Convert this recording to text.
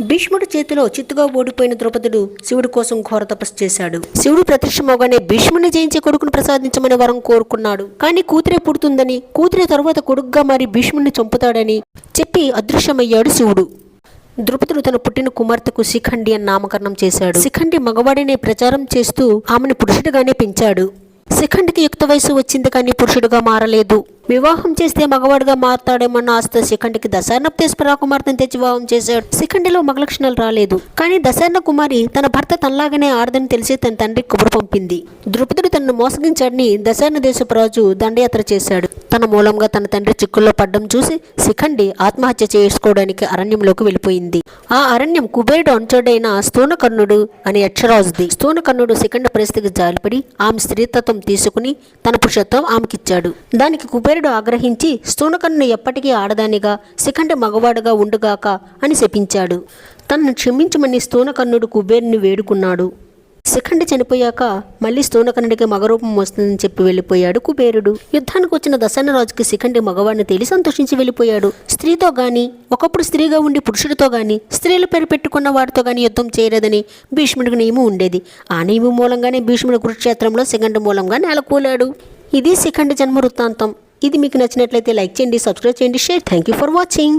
భీష్ముడి చేతిలో చిత్తుగా ఓడిపోయిన ద్రౌపదుడు శివుడి కోసం ఘోర తపస్సు చేశాడు. శివుడు ప్రత్యక్షమవగానే భీష్ముని జయించే కొడుకును ప్రసాదించమని వరం కోరుకున్నాడు. కానీ కూతురే పుడుతుందని కూతురే తరువాత కొడుకుగా మారి భీష్ముడిని చంపుతాడని చెప్పి అదృశ్యమయ్యాడు శివుడు. ద్రుపదుడు తన పుట్టిన కుమార్తెకు శిఖండి అని నామకరణం చేశాడు. శిఖండి మగవాడినే ప్రచారం చేస్తూ ఆమెను పురుషుడిగానే పెంచాడు. శిఖండికి యుక్త వయసు వచ్చింది కానీ పురుషుడుగా మారలేదు. వివాహం చేస్తే మగవాడిగా మారతాడేమన్న ఆశతో శిఖండికి దశార్ణ ప్రేస్పరా కుమార్తెను తెచ్చి వివాహం చేశాడు. శిఖండిలో మగ లక్షణాలు రాలేదు. కానీ దశార్ణ కుమారి తన భర్త తనలాగానే ఆడదని తెలిసి తన తండ్రి కబురు పంపింది. ద్రుపదుడు తనను మోసగించాడని దశార్ణ దేశపురాజు దండయాత్ర చేశాడు. తన మూలంగా తన తండ్రి చిక్కుల్లో పడ్డం చూసి శిఖండి ఆత్మహత్య చేసుకోవడానికి అరణ్యంలోకి వెళ్ళిపోయింది. ఆ అరణ్యం కుబేరుడు అంచోడైన స్థూనకర్ణుడు అనే యక్షరాజుది. స్థూనకర్ణుడు శిఖండి పరిస్థితికి జాలిపడి ఆమె స్త్రీతత్వం తీసుకుని తన పురుషత్వం ఆమెకిచ్చాడు. దానికి కుబేరుడు ఆగ్రహించి స్థూనకన్ను ఎప్పటికీ ఆడదానిగా శిఖండి మగవాడుగా ఉండుగాక అని శపించాడు. తనను క్షమించమని స్థూనకర్ణుడు కుబేరుని వేడుకున్నాడు. శిఖండి చనిపోయాక మళ్ళీ స్థూనకర్ణుడికి మగరూపం వస్తుందని చెప్పి వెళ్ళిపోయాడు కుబేరుడు. యుద్ధానికి వచ్చిన దశరథరాజుకి శిఖండి మగవాడిని తేలి సంతోషించి వెళ్ళిపోయాడు. స్త్రీతో గాని ఒకప్పుడు స్త్రీగా ఉండి పురుషుడితో గాని స్త్రీలు పేరు పెట్టుకున్న వాడితో గాని యుద్ధం చేయలేదని భీష్ముడికి నియమం ఉండేది. ఆ నియమం మూలంగానే భీష్ముడు కురుక్షేత్రంలో శిఖండి మూలంగా నెలకూలాడు ఇది శిఖండి జన్మ వృత్తాంతం. ఇది మీకు నచ్చినట్లయితే లైక్ చేయండి సబ్స్క్రైబ్ చేయండి share. Thank you for watching